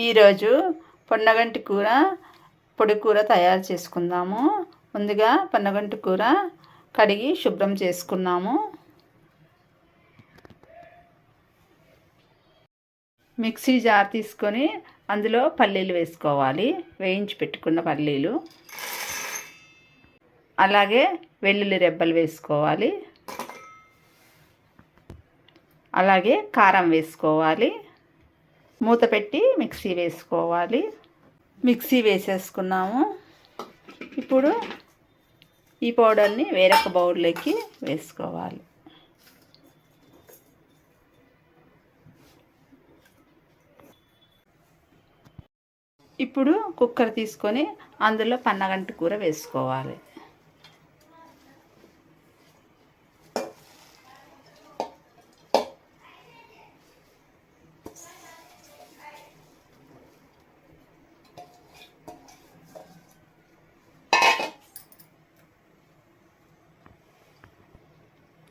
ఈరోజు పొన్నగంటి కూర పొడి కూర తయారు చేసుకుందాము. ముందుగా పొన్నగంటి కూర కడిగి శుభ్రం చేసుకున్నాము. మిక్సీ జార్ తీసుకొని అందులో పల్లీలు వేసుకోవాలి. వేయించి పెట్టుకున్న పల్లీలు. అలాగే వెల్లుల్లి రెబ్బలు వేసుకోవాలి. అలాగే కారం వేసుకోవాలి. మూత పెట్టి మిక్సీ వేసుకోవాలి. మిక్సీ వేసేసుకున్నాము. ఇప్పుడు ఈ పౌడర్ని వేరొక బౌల్లోకి వేసుకోవాలి. ఇప్పుడు కుక్కర్ తీసుకొని అందులో పన్నగంటి కూర వేసుకోవాలి.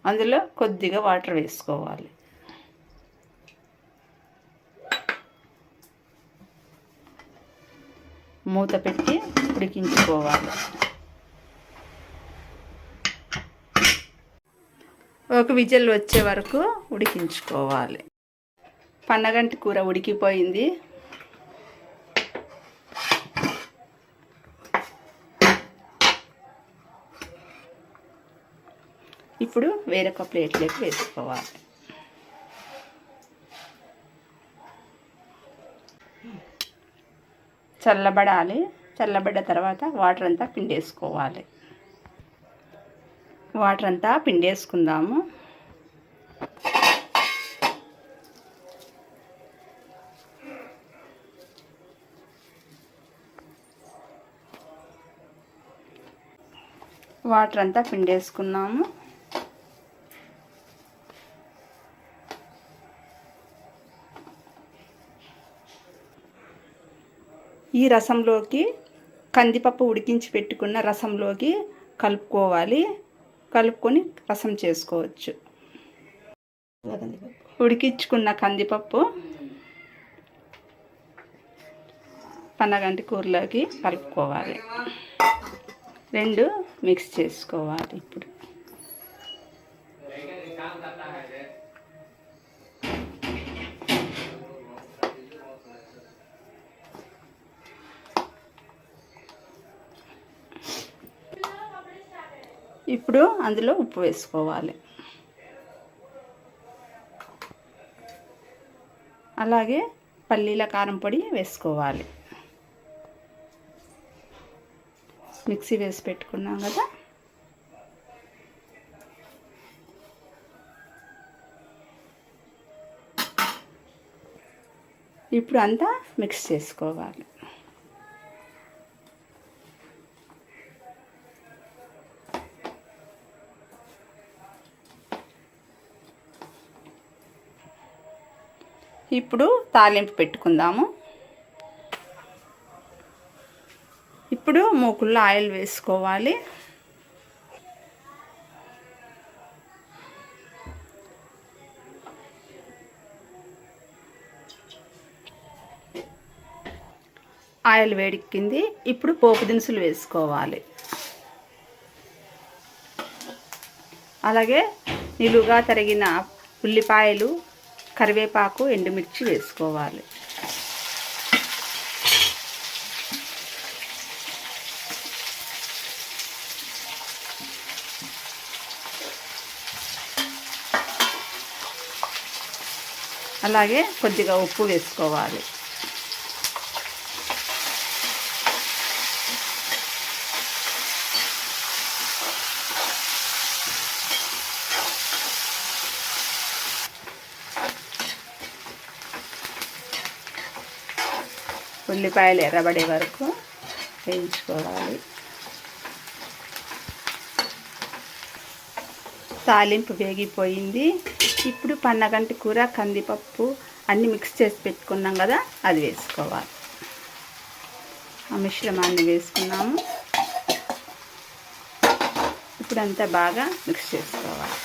అందులో కొద్దిగా వాటర్ వేసుకోవాలి. మూత పెట్టి ఉడికించుకోవాలి. ఒక విజిల్ వచ్చే వరకు ఉడికించుకోవాలి. పన్నగంటి కూర ఉడికిపోయింది. ఇప్పుడు వేరొక ప్లేట్లోకి వేసుకోవాలి. చల్లబడాలి. చల్లబడ్డ తర్వాత వాటర్ అంతా పిండేసుకోవాలి. వాటర్ అంతా పిండేసుకుందాము. వాటర్ అంతా పిండేసుకున్నాము. ఈ రసంలోకి కందిపప్పు ఉడికించి పెట్టుకున్న రసంలోకి కలుపుకోవాలి. కలుపుకొని రసం చేసుకోవచ్చు. ఉడికించుకున్న కందిపప్పు పన్నగంటి కూరలోకి కలుపుకోవాలి. రెండు మిక్స్ చేసుకోవాలి ఇప్పుడు. ఇప్పుడు అందులో ఉప్పు వేసుకోవాలి. అలాగే పల్లీల కారం పొడి వేసుకోవాలి. మిక్సీ వేసి పెట్టుకున్నాం కదా. ఇప్పుడు అంతా మిక్స్ చేసుకోవాలి. ఇప్పుడు తాలింపు పెట్టుకుందాము. ఇప్పుడు మూకుల్లో ఆయిల్ వేసుకోవాలి. ఆయిల్ వేడిక్కింది. ఇప్పుడు పోపు దినుసులు వేసుకోవాలి. అలాగే నిలువుగా తరిగిన ఉల్లిపాయలు కరివేపాకు ఎండుమిర్చి వేసుకోవాలి. అలాగే కొద్దిగా ఉప్పు వేసుకోవాలి. ఉల్లిపాయలు ఎర్రబడే వరకు వేయించుకోవాలి. తాలింపు వేగిపోయింది. ఇప్పుడు పన్నగంటి కూర కందిపప్పు అన్నీ మిక్స్ చేసి పెట్టుకున్నాం కదా అది వేసుకోవాలి. ఆ మిశ్రమాన్ని వేసుకున్నాము. ఇప్పుడంతా బాగా మిక్స్ చేసుకోవాలి.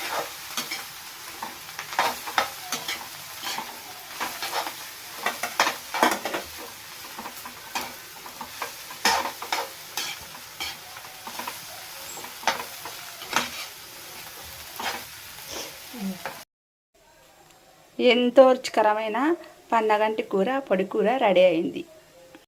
ఎంతో రుచికరమైన పన్నగంటి కూర పొడి కూర రెడీ అయింది.